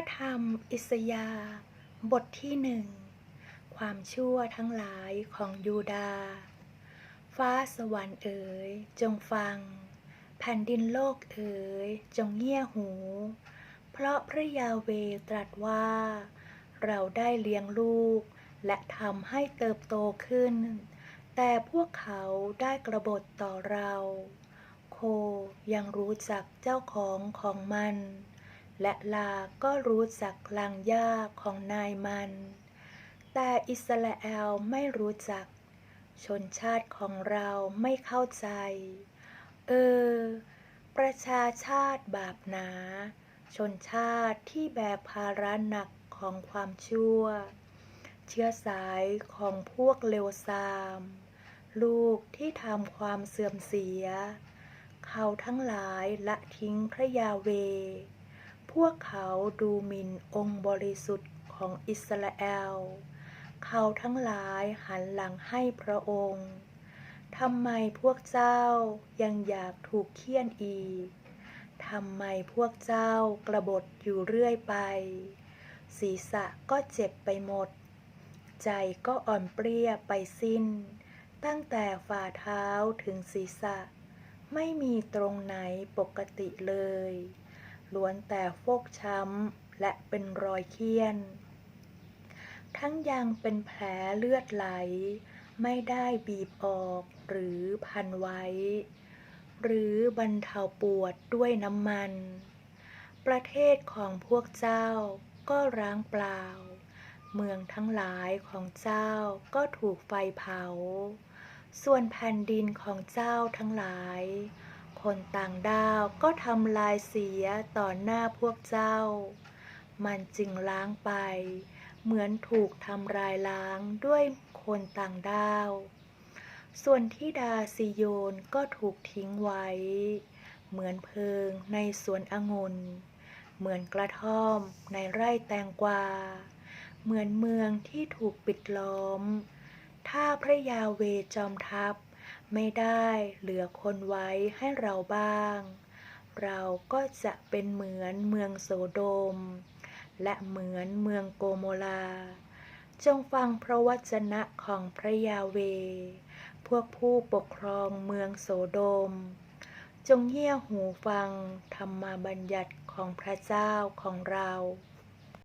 ระธรรมอิสยาบทที่หนึ่ง ความชั่วทั้งหลายของยูดา ฟ้าสวรรค์เอ๋ย จงฟัง แผ่นดินโลกเอ๋ย จงเงี่ยหู เพราะพระยาเวตรัสว่า เราได้เลี้ยงลูก และทำให้เติบโตขึ้น แต่พวกเขาได้กระบฏต่อเรา โคยังรู้จักเจ้าของของมัน และลาก็รู้จักลางหญ้าของนายมัน แต่อิสราเอลไม่รู้จัก ชนชาติของเราไม่เข้าใจ เออ ประชาชาติบาปหนา ชนชาติที่แบกภาระหนักของความชั่ว เชื้อสายของพวกเลวทราม ลูกที่ทำความเสื่อมเสีย เขาทั้งหลายละทิ้งพระยาเว พวกเขาดูหมิ่นองค์บริสุทธิ์ของอิสราเอล เขาทั้งหลายหันหลังให้พระองค์ทำไมพวกเจ้ายังอยากถูกเคี่ยนอีก ทำไมพวกเจ้ากระบฏอยู่เรื่อยไป ศีรษะก็เจ็บไปหมด ใจก็อ่อนเปรี้ยไปสิ้น ตั้งแต่ฝ่าเท้าถึงศีรษะ ไม่มีตรงไหนปกติเลย ล้วนแต่ฟกช้ำและเป็นรอยเคี้ยน ทั้งยังเป็นแผลเลือดไหล ไม่ได้บีบออกหรือพันไว้ หรือบรรเทาปวดด้วยน้ำมัน ประเทศของพวกเจ้าก็ร้างเปล่า เมืองทั้งหลายของเจ้าก็ถูกไฟเผา ส่วนแผ่นดินของเจ้าทั้งหลาย คนต่างด้าวก็ทำลายเสียต่อหน้าพวกเจ้า มันจึงล้างไป เหมือนถูกทำลายล้างด้วยคนต่างด้าว ส่วนที่ดาซิโยนก็ถูกทิ้งไว้ เหมือนเพิงในสวนองุ่น เหมือนกระท่อมในไร่แตงกวา เหมือนเมืองที่ถูกปิดล้อม ถ้าพระยาเวจอมทัพ ไม่ได้เหลือคนไว้ให้เราบ้าง เราก็จะเป็นเหมือนเมืองโสโดม และเหมือนเมืองโกโมลา จงฟังพระวจนะของพระยาเว พวกผู้ปกครองเมืองโสโดม จงเงี่ยหูฟังธรรมบัญญัติของพระเจ้าของเรา